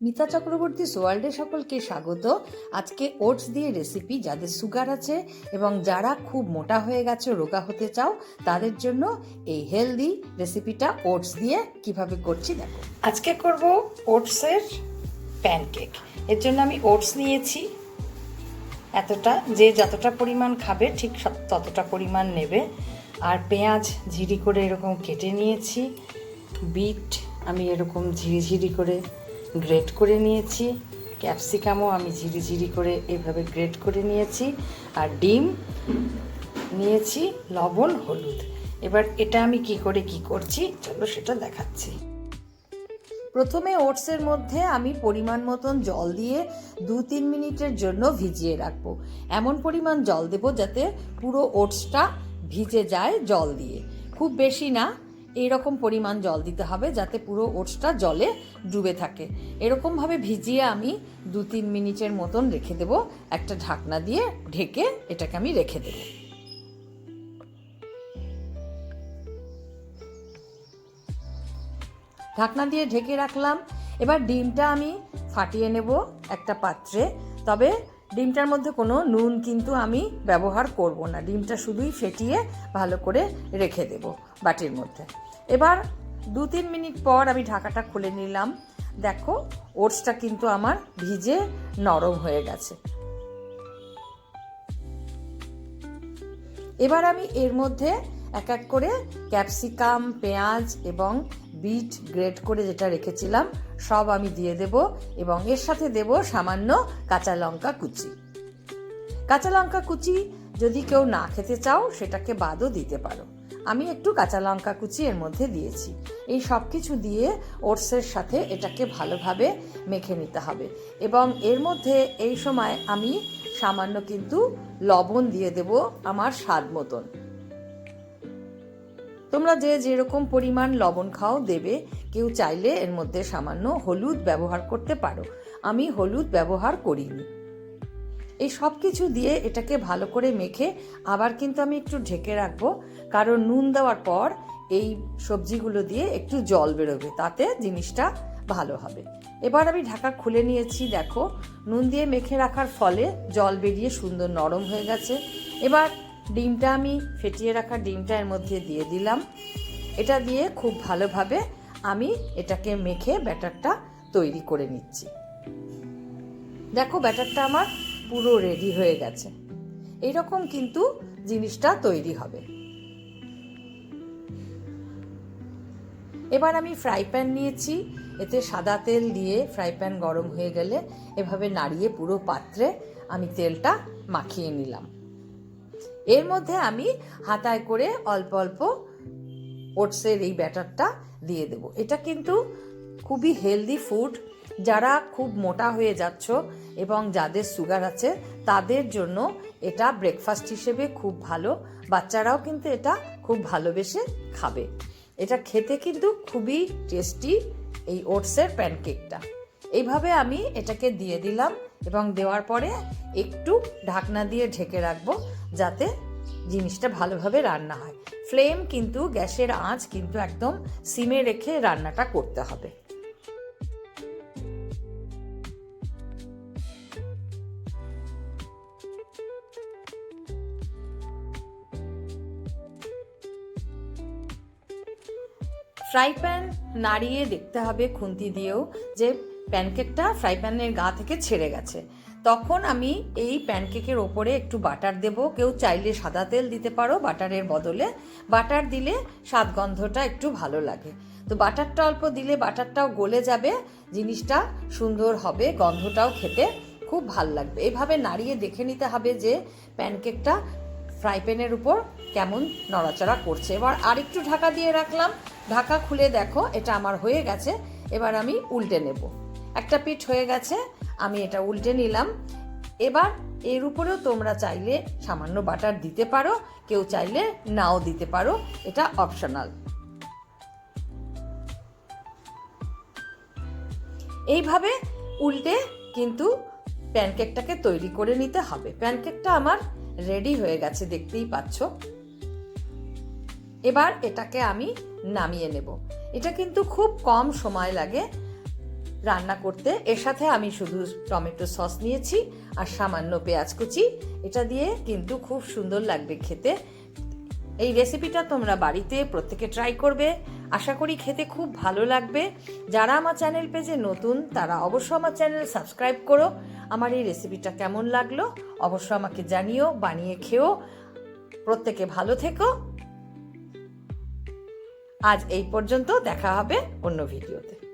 মিতা চক্রবর্তী সোয়ার্ল্ডে সকলকে স্বাগত। আজকে ওটস দিয়ে রেসিপি যাদের সুগার আছে এবং যারা খুব মোটা হয়ে গেছে, রোগা হতে চাও, তাদের জন্য এই হেলদি রেসিপিটা ওটস দিয়ে কীভাবে করছি দেখো। আজকে করব ওটসের প্যানকেক এর জন্য আমি ওটস নিয়েছি। এতটা, যে যতটা পরিমাণ খাবে, ঠিক ততটা পরিমাণ নেবে। আর পেঁয়াজ ঝিরি করে এরকম কেটে নিয়েছি। বিট, আমি এরকম ঝিরিঝিরি করে গ্রেট করে নিয়েছি। ক্যাপসিকামও আমি ঝিরিঝিরি করে এভাবে গ্রেট করে নিয়েছি। আর ডিম নিয়েছি, লবণ, হলুদ। এবার এটা আমি কি করে কি করছি, চলো সেটা দেখাচ্ছি। প্রথমে ওটসের মধ্যে আমি পরিমাণ মতন জল দিয়ে দু তিন মিনিটের জন্য ভিজিয়ে রাখব। এমন পরিমাণ জল দেব যাতে পুরো ওটসটা ভিজে যায় জল দিয়ে। খুব বেশি না এইরকম পরিমাণ জল দিতে হবে যাতে পুরো ওটসটা জলে ডুবে থাকে। এরকমভাবে ভিজিয়ে আমি দু তিন মিনিটের মতন রেখে দেব। একটা ঢাকনা দিয়ে ঢেকে এটাকে আমি রেখে দেবো। ঢাকনা দিয়ে ঢেকে রাখলাম। এবার ডিমটা আমি ফাটিয়ে নেব একটা পাত্রে। তবে ডিমটার মধ্যে কোনো নুন কিন্তু আমি ব্যবহার করব না। ডিমটা শুধুই ফেটিয়ে ভালো করে রেখে দেব বাটির মধ্যে। এবার দু তিন মিনিট পর আমি ঢাকাটা খুলে নিলাম। দেখো, ওটসটা কিন্তু আমার ভিজে নরম হয়ে গেছে। এবার আমি এর মধ্যে এক এক করে ক্যাপসিকাম, পেঁয়াজ এবং বিট গ্রেট করে যেটা রেখেছিলাম, সব আমি দিয়ে দেব এবং এর সাথে দেব সামান্য কাঁচা লঙ্কা কুচি। কাঁচা লঙ্কা কুচি যদি কেউ না খেতে চাও, সেটাকে বাদও দিতে পারো। আমি একটু কাঁচা লঙ্কা কুচি এর মধ্যে দিয়েছি। এই সব কিছু দিয়ে ওটসের সাথে এটাকে ভালোভাবে মেখে নিতে হবে এবং এর মধ্যে এই সময় আমি সামান্য কিন্তু লবণ দিয়ে দেব আমার স্বাদ মতন। তোমরা যে যেরকম পরিমাণ লবণ খাও দেবে, কেউ চাইলে এর মধ্যে সামান্য হলুদ ব্যবহার করতে পারো। আমি হলুদ ব্যবহার করিনি। এই সব কিছু দিয়ে এটাকে ভালো করে মেখে আবার কিন্তু আমি একটু ঢেকে রাখব, কারণ নুন দেওয়ার পর এই সবজিগুলো দিয়ে একটু জল বেরোবে, তাতে জিনিসটা ভালো হবে। এবার আমি ঢাকা খুলে নিয়েছি, দেখো। নুন দিয়ে মেখে রাখার ফলে জল বেরিয়ে সুন্দর নরম হয়ে গেছে। এবার ডিমটা আমি ফেটিয়ে রাখা ডিমটা এর মধ্যে দিয়ে দিলাম। এটা দিয়ে খুব ভালোভাবে আমি এটাকে মেখে ব্যাটারটা তৈরি করে নিচ্ছি। দেখো ব্যাটারটা আমার পুরো রেডি হয়ে গেছে। এইরকম কিন্তু জিনিসটা তৈরি হবে। এবার আমি ফ্রাই প্যান নিয়েছি। এতে সাদা তেল দিয়ে ফ্রাই প্যান গরম হয়ে গেলে এভাবে নাড়িয়ে পুরো পাত্রে আমি তেলটা মাখিয়ে নিলাম। এর মধ্যে আমি হাতায় করে অল্প অল্প ওটসের এই ব্যাটারটা দিয়ে দেব। এটা কিন্তু খুবই হেলদি ফুড যারা খুব মোটা হয়ে যাচ্ছ এবং যাদের সুগার আছে, তাদের জন্য এটা ব্রেকফাস্ট হিসেবে খুব ভালো। বাচ্চারাও কিন্তু এটা খুব ভালোবেসে খাবে। এটা খেতে কিন্তু খুবই টেস্টি এই ওটসের প্যানকেকটা এইভাবে আমি এটাকে দিয়ে দিলাম এবং দেওয়ার পরে একটু ঢাকনা দিয়ে ঢেকে রাখব যাতে জিনিসটা ভালোভাবে রান্না হয়। ফ্লেম কিন্তু গ্যাসের আঁচ কিন্তু একদম সিমে রেখে রান্নাটা করতে হবে। ফ্রাই প্যান নাড়িয়ে দেখতে হবে খুন্তি দিয়েও যে প্যানকেকটা ফ্রাই প্যানের গা থেকে ছেড়ে গেছে। তখন আমি এই প্যানকেকের ওপরে একটু বাটার দেব। কেউ চাইলে সাদা তেল দিতে পারো বাটারের বদলে। বাটার দিলে স্বাদ গন্ধটা একটু ভালো লাগে। তো বাটারটা অল্প দিলে বাটারটাও গলে যাবে, জিনিসটা সুন্দর হবে, গন্ধটাও খেতে খুব ভালো লাগবে। এভাবে নাড়িয়ে দেখে নিতে হবে যে প্যানকেকটা ফ্রাই প্যানের উপর কেমন নড়াচড়া করছে। এবার আরেকটু ঢাকা দিয়ে রাখলাম। ঢাকা খুলে দেখো, এটা আমার হয়ে গেছে। এবার আমি উল্টে নেব। একটা পিঠ হয়ে গেছে, আমি এটা উল্টে নিলাম। এবার এর উপরেও তোমরা চাইলে সামান্য বাটার দিতে পারো, কেউ চাইলে নাও দিতে পারো, এটা অপশনাল এইভাবে উল্টে কিন্তু প্যানকেকটাকে তৈরি করে নিতে হবে। প্যানকেকটা আমার রেডি হয়ে গেছে, দেখতেই পাচ্ছ। এবার এটাকে আমি নামিয়ে নেব। এটা কিন্তু খুব কম সময় লাগে রান্না করতে। এর সাথে আমি শুধু টমেটো সস নিয়েছি আর সামান্য পেঁয়াজ কুচি। এটা দিয়ে কিন্তু খুব সুন্দর লাগবে খেতে। এই রেসিপিটা তোমরা বাড়িতে প্রত্যেকে ট্রাই করবে। আশা করি খেতে খুব ভালো লাগবে। যারা আমার চ্যানেল পেজে নতুন, তারা অবশ্যই আমার চ্যানেল সাবস্ক্রাইব করো। আমার এই রেসিপিটা কেমন লাগল অবশ্যই আমাকে জানিও, বানিয়ে খেও। প্রত্যেকে ভালো থেকো। আজ এই পর্যন্ত দেখা হবে অন্য ভিডিওতে।